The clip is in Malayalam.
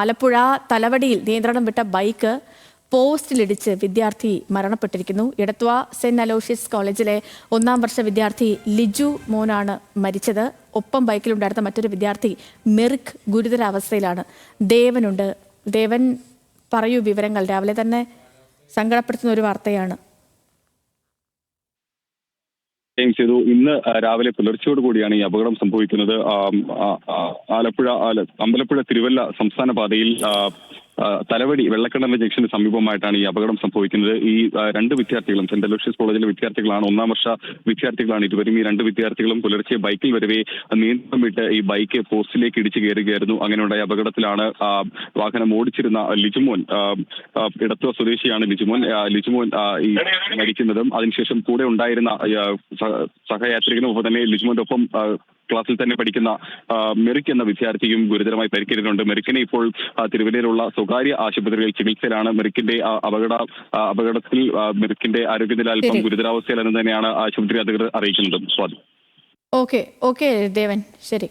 ആലപ്പുഴ തലവടിയിൽ നിയന്ത്രണം വിട്ട ബൈക്ക് പോസ്റ്റിലിടിച്ച് വിദ്യാർത്ഥി മരണപ്പെട്ടിരിക്കുന്നു. എടത്വ സെന്റ് അലോഷ്യസ് കോളേജിലെ ഒന്നാം വർഷ വിദ്യാർത്ഥി ലിജു മോനാണ് മരിച്ചത്. ഒപ്പം ബൈക്കിലുണ്ടായിരുന്ന മറ്റൊരു വിദ്യാർത്ഥി മെറിക് ഗുരുതരാവസ്ഥയിലാണ്. ദേവനുണ്ട്. ദേവൻ പറയൂ വിവരങ്ങൾ. രാവിലെ തന്നെ സങ്കടപ്പെടുത്തുന്ന ഒരു വാർത്തയാണ്. ചെയ്തു. ഇന്ന് രാവിലെ പുലർച്ചയോട് കൂടിയാണ് ഈ അപകടം സംഭവിക്കുന്നത്. ആലപ്പുഴ ആല- അമ്പലപ്പുഴ തിരുവല്ല സംസ്ഥാന പാതയിൽ തലവടി വെള്ളക്കണ്ണമ്പ ജംഗ്ഷന് സമീപമായിട്ടാണ് ഈ അപകടം സംഭവിക്കുന്നത്. ഈ രണ്ട് വിദ്യാർത്ഥികളും സെന്റ് അലോഷ്യസ് കോളേജിലെ വിദ്യാർത്ഥികളാണ് ഒന്നാം വർഷ വിദ്യാർത്ഥികളാണ്. ഇരുവരും ഈ രണ്ട് വിദ്യാർത്ഥികളും പുലർച്ചെ ബൈക്കിൽ വരവേ നിയന്ത്രണം വിട്ട് ഈ ബൈക്ക് പോസ്റ്റിലേക്ക് ഇടിച്ചു കയറുകയായിരുന്നു. അങ്ങനെയുണ്ടായ അപകടത്തിലാണ് വാഹനം ഓടിച്ചിരുന്ന ലിജുമോൻ ഇടത്തുവ സ്വദേശിയാണ് ലിജുമോൻ. ലിജുമോൻ ഈ മരിക്കുന്നതും അതിനുശേഷം കൂടെ ഉണ്ടായിരുന്ന സഹയാത്രികനും ഒപ്പം തന്നെ ലിജുമോന്റെ ഒപ്പം ക്ലാസ്സിൽ തന്നെ പഠിക്കുന്ന മെറിക് എന്ന വിദ്യാർത്ഥിയും ഗുരുതരമായി പരിക്കേറ്റിട്ടുണ്ട്. മെറിക്കിനെ ഇപ്പോൾ തിരുവല്ലയിലുള്ള സ്വകാര്യ ആശുപത്രിയിൽ ചികിത്സയിലാണ്. മെറിക്കിന്റെ അപകട അപകടത്തിൽ മെറിക്കിന്റെ ആരോഗ്യനില അല്പം. ഗുരുതരാവസ്ഥയിലെന്ന് തന്നെയാണ് ആശുപത്രി അധികൃതർ അറിയിക്കുന്നത്. സ്വാതി. ഓക്കെ. ഓക്കെ ദേവൻ. ശരി.